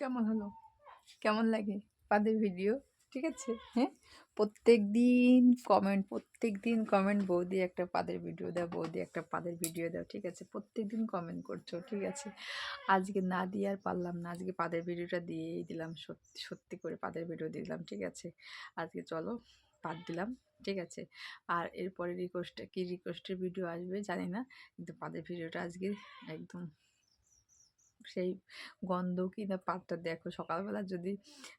কেমন হলো? কেমন লাগে পাদের ভিডিও ঠিক আছে হ্যাঁ? প্রত্যেক দিন কমেন্ট প্রত্যেক দিন কমেন্ট বৌদি একটা পাদের ভিডিও দাও, বৌদি একটা পাদের ভিডিও দাও, ঠিক আছে? প্রত্যেক দিন কমেন্ট করছ, ঠিক আছে? আজকে না দিয়ে আর পারলাম না, আজকে পাদের ভিডিওটা দিয়েই দিলাম সত্যি সত্যি করে পাদের ভিডিও দিলাম, ঠিক আছে? আজকে চলো পাদ দিলাম, ঠিক আছে? আর এরপরে রিকোয়েস্টটা কী রিকোয়েস্টের ভিডিও আসবে জানি না, কিন্তু পাদের ভিডিওটা আজকে একদম সেই গন্ধ কি না পাতটা দেখো সকালবেলা যদি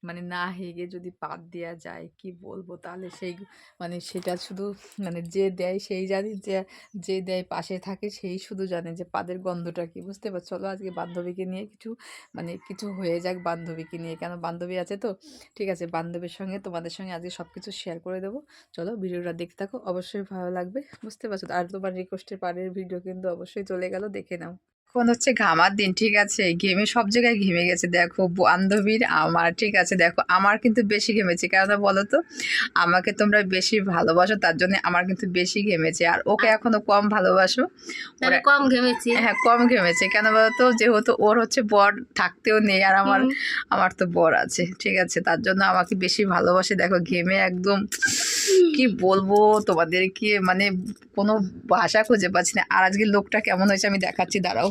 মানে না হেগে যদি পাত দেওয়া যায়, কি বলব? তাহলে সেই মানে সেটা শুধু মানে যে দেয় সেই জানি যে যে দেয় পাশে থাকে সেই শুধু জানে যে পাদের গন্ধটা কি, বুঝতে পারছ? চলো আজকে বান্ধবীকে নিয়ে কিছু মানে কিছু হয়ে যাক বান্ধবীকে নিয়ে। কেন বান্ধবী আছে তো? ঠিক আছে, বান্ধবীর সঙ্গে তোমাদের সঙ্গে আজকে সব কিছু শেয়ার করে দেবো। চলো ভিডিওটা দেখতে থাকো, অবশ্যই ভালো লাগবে, বুঝতে পারছ? আর তোমার রিকোয়েস্টের পাড়ের ভিডিও কিন্তু অবশ্যই চলে গেল, দেখে নাও। এখন হচ্ছে ঘামার দিন ঠিক আছে? ঘেমে সব জায়গায় ঘেমে গেছে। দেখো বান্ধবীর আমার ঠিক আছে? দেখো আমার কিন্তু বেশি ঘেমেছে। কেন বলো তো? আমাকে তোমরা বেশি ভালোবাসো তার জন্য আমার কিন্তু বেশি ঘেমেছে। আর ওকে এখনও কম ভালোবাসো। কম ঘেমেছি। হ্যাঁ কম ঘেমেছে। কেন বলো তো? যেহেতু ওর হচ্ছে বর থাকতেও নেই আর আমার আমার তো বর আছে ঠিক আছে? তার জন্য আমাকে বেশি ভালোবাসে। দেখো ঘেমে একদম কি বলব তোমাদেরকে? মানে কোনো ভাষা খুঁজে পাচ্ছি না। আর আজকে লোকটা কেমন হয়েছে আমি দেখাচ্ছি দাঁড়াও।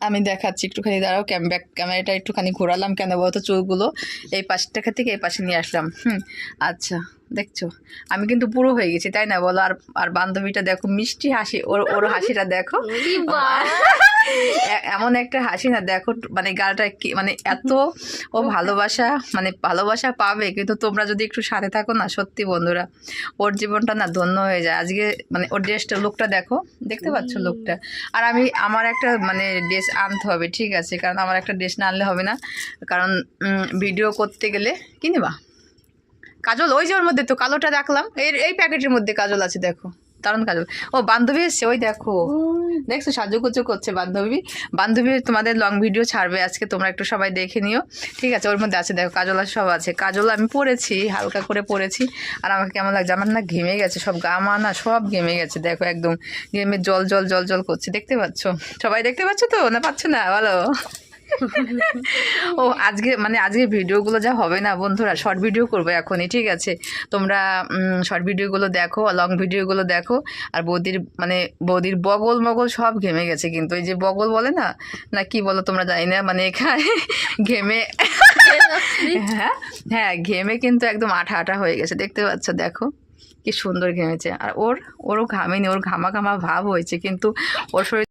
আমি দেখাচ্ছি একটুখানি দাঁড়াও ক্যাম ব্যাক ক্যামেরাটা একটুখানি ঘোরালাম কেন বলতো চুলগুলো এই পাশটা থেকে এই পাশে নিয়ে আসলাম হুম। আচ্ছা দেখছ? আমি কিন্তু পুরো হয়ে গেছি তাই না বলো? আর আর বান্ধবীটা দেখো মিষ্টি হাসি ওর ওর হাসিটা দেখো। এমন একটা হাসি না দেখো মানে গালটা মানে এত ও ভালোবাসা মানে ভালোবাসা পাবে কিন্তু তোমরা যদি একটু সাথে থাকো না সত্যি বন্ধুরা ওর জীবনটা না ধন্য হয়ে যায়। আজকে মানে ওর ড্রেসটা লুকটা দেখো দেখতে পাচ্ছ লুকটা আর আমি আমার একটা মানে ড্রেস আনতে হবে ঠিক আছে কারণ আমার একটা ড্রেস না আনলে হবে না। কারণ ভিডিও করতে গেলে কি নেবা কাজল ওই যে ওর মধ্যে তো কালোটা দেখলাম এই এই প্যাকেটের মধ্যে কাজল আছে দেখো। দারুণ কাজল ও বান্ধবী এসছে ওই দেখো। দেখছ সাজুগুজু করছে বান্ধবী। বান্ধবী তোমাদের লং ভিডিও ছাড়বে আজকে তোমরা একটু সবাই দেখে নিও। ঠিক আছে ওর মধ্যে আছে দেখো কাজল সব আছে। কাজল আমি পরেছি হালকা করে পরেছি আর আমাকে কেমন লাগছে আমার না ঘেমে গেছে সব গা মা না সব ঘেমে গেছে দেখো একদম। ঘেমে জল জল জল জল করছে দেখতে পাচ্ছ? সবাই দেখতে পাচ্ছ তো না পাচ্ছ না? বলো। ও, আজকে মানে আজকে ভিডিওগুলো যা হবে না বন্ধুরা, শর্ট ভিডিও করব এখনই, ঠিক আছে? তোমরা শর্ট ভিডিওগুলো দেখো, লং ভিডিওগুলো দেখো, আর বৌদির মানে বৌদির বগল মগল সব ঘেমে গেছে কিন্তু এই যে বগল বলে না? না কি বলো তোমরা জানি না মানে এখানে ঘেমে হ্যাঁ হ্যাঁ ঘেমে কিন্তু একদম আঠা আঠা হয়ে গেছে, দেখতে পাচ্ছ, দেখো, কি সুন্দর ঘেমেছে। আর ওর, ওরও ঘামেনি, ওর ঘামা ঘামা ভাব হয়েছে কিন্তু ওর শরীর